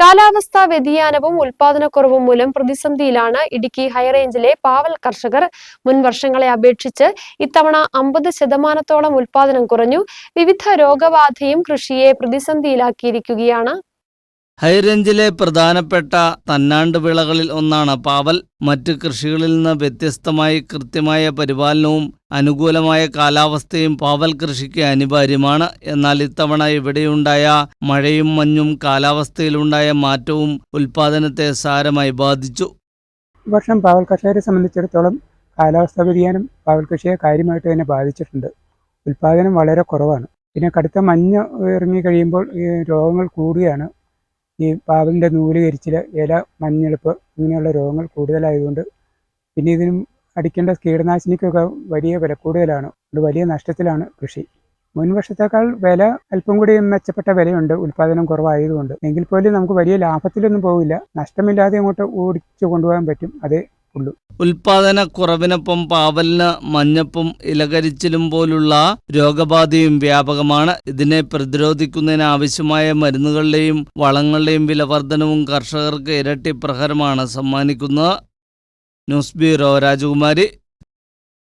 കാലാവസ്ഥാ വ്യതിയാനവും ഉൽപാദനക്കുറവും മൂലം പ്രതിസന്ധിയിലാണ് ഇടുക്കി ഹൈറേഞ്ചിലെ പാവൽ കർഷകർ മുൻ വർഷങ്ങളെ അപേക്ഷിച്ച് ഇത്തവണ അമ്പത് ശതമാനത്തോളം ഉൽപാദനം കുറഞ്ഞു. വിവിധ രോഗബാധയും കൃഷിയെ പ്രതിസന്ധിയിലാക്കിയിരിക്കുകയാണ് ഹൈറേഞ്ചിലെ പ്രധാനപ്പെട്ട തന്നാണ്ട് വിളകളിൽ ഒന്നാണ് പാവൽ. മറ്റ് കൃഷികളിൽ നിന്ന് വ്യത്യസ്തമായി കൃത്യമായ പരിപാലനവും അനുകൂലമായ കാലാവസ്ഥയും പാവൽ കൃഷിക്ക് അനിവാര്യമാണ്. എന്നാൽ ഇത്തവണ ഇവിടെയുണ്ടായ മഴയും മഞ്ഞും കാലാവസ്ഥയിലുണ്ടായ മാറ്റവും ഉൽപാദനത്തെ സാരമായി ബാധിച്ചു. വർഷം പാവൽ കർഷകരെ സംബന്ധിച്ചിടത്തോളം കാലാവസ്ഥാ വ്യതിയാനം പാവൽ കൃഷിയെ കാര്യമായിട്ട് തന്നെ ബാധിച്ചിട്ടുണ്ട്. ഉൽപാദനം വളരെ കുറവാണ്. പിന്നെ കടുത്ത മഞ്ഞ് ഇറങ്ങി കഴിയുമ്പോൾ രോഗങ്ങൾ കൂടുകയാണ്. ഈ പാവലിന്റെ നൂൽ കരിച്ചിൽ ഇല മഞ്ഞളിപ്പ് ഇങ്ങനെയുള്ള രോഗങ്ങൾ കൂടുതലായതുകൊണ്ട് പിന്നെ ഇതിനും അടിക്കേണ്ട കീടനാശിനിക്കൊക്കെ വലിയ വില കൂടുതലാണ്. അതുകൊണ്ട് വലിയ നഷ്ടത്തിലാണ് കൃഷി. മുൻവർഷത്തേക്കാൾ വില അല്പം കൂടി മെച്ചപ്പെട്ട വിലയുണ്ട്. ഉൽപാദനം കുറവായതുകൊണ്ട്. എങ്കിൽ പോലും നമുക്ക് വലിയ ലാഭത്തിലൊന്നും പോകില്ല നഷ്ടമില്ലാതെ അങ്ങോട്ട് ഓടിച്ചു കൊണ്ടുപോകാൻ പറ്റും. അതേ ഉൽപാദന കുറവിനൊപ്പം പാവലിന് മഞ്ഞപ്പും ഇലകരിച്ചിലും പോലുള്ള രോഗബാധയും വ്യാപകമാണ്. ഇതിനെ പ്രതിരോധിക്കുന്നതിന് ആവശ്യമായ മരുന്നുകളുടെയും വളങ്ങളുടെയും വിലവർദ്ധനവും കർഷകർക്ക് ഇരട്ടി പ്രഹരമാണ്. സമ്മാനിക്കുന്നത് ന്യൂസ് ബ്യൂറോ രാജകുമാരി.